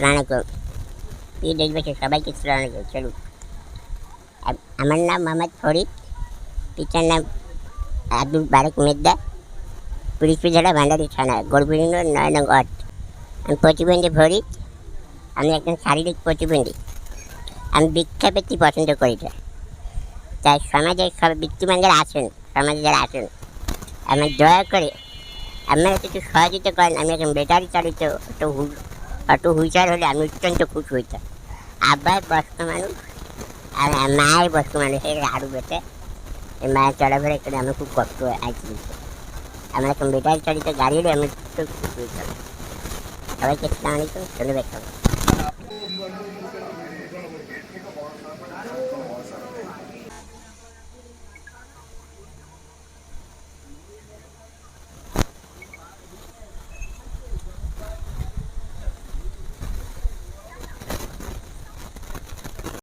সালামালাইকুম প্রিয় দেশবাসী সবাইকে সালামালাইকুম চলুন। আমার নাম মোহাম্মদ ফরিদ, পিতার নাম আব্দুল বারেক মেদ্দা পুলিশ জেলা ভান্ডারি থানা গর্বিনীন নয় নং ওয়ার্ড। আমি প্রতিবন্ধী ফরিদ, আমি একজন শারীরিক প্রতিবন্ধী। আমি ভিক্ষা পেতে পছন্দ করি না। তাই সমাজে সব বিত্তমান যারা আছেন, সমাজে যারা আছেন আমার দয়া করে আপনারা একটু সহযোগিতা করেন, আমি এখন ব্যাটারি চালিত অটো অটো হুইচার হলে আমি অত্যন্ত খুশি হইতাম। আব্বার বয়স্ক মানুষ আর মায়ের বয়স্ক মানুষের আরও বেটে মায়ের চলাফেরা করে আমি খুব কষ্ট আছি। আমার এখন বেটার চালিত গাড়ি হলে আমি খুব খুশি হইতাম। সবাইকে সালাম আলাইকুম, ধন্যবাদ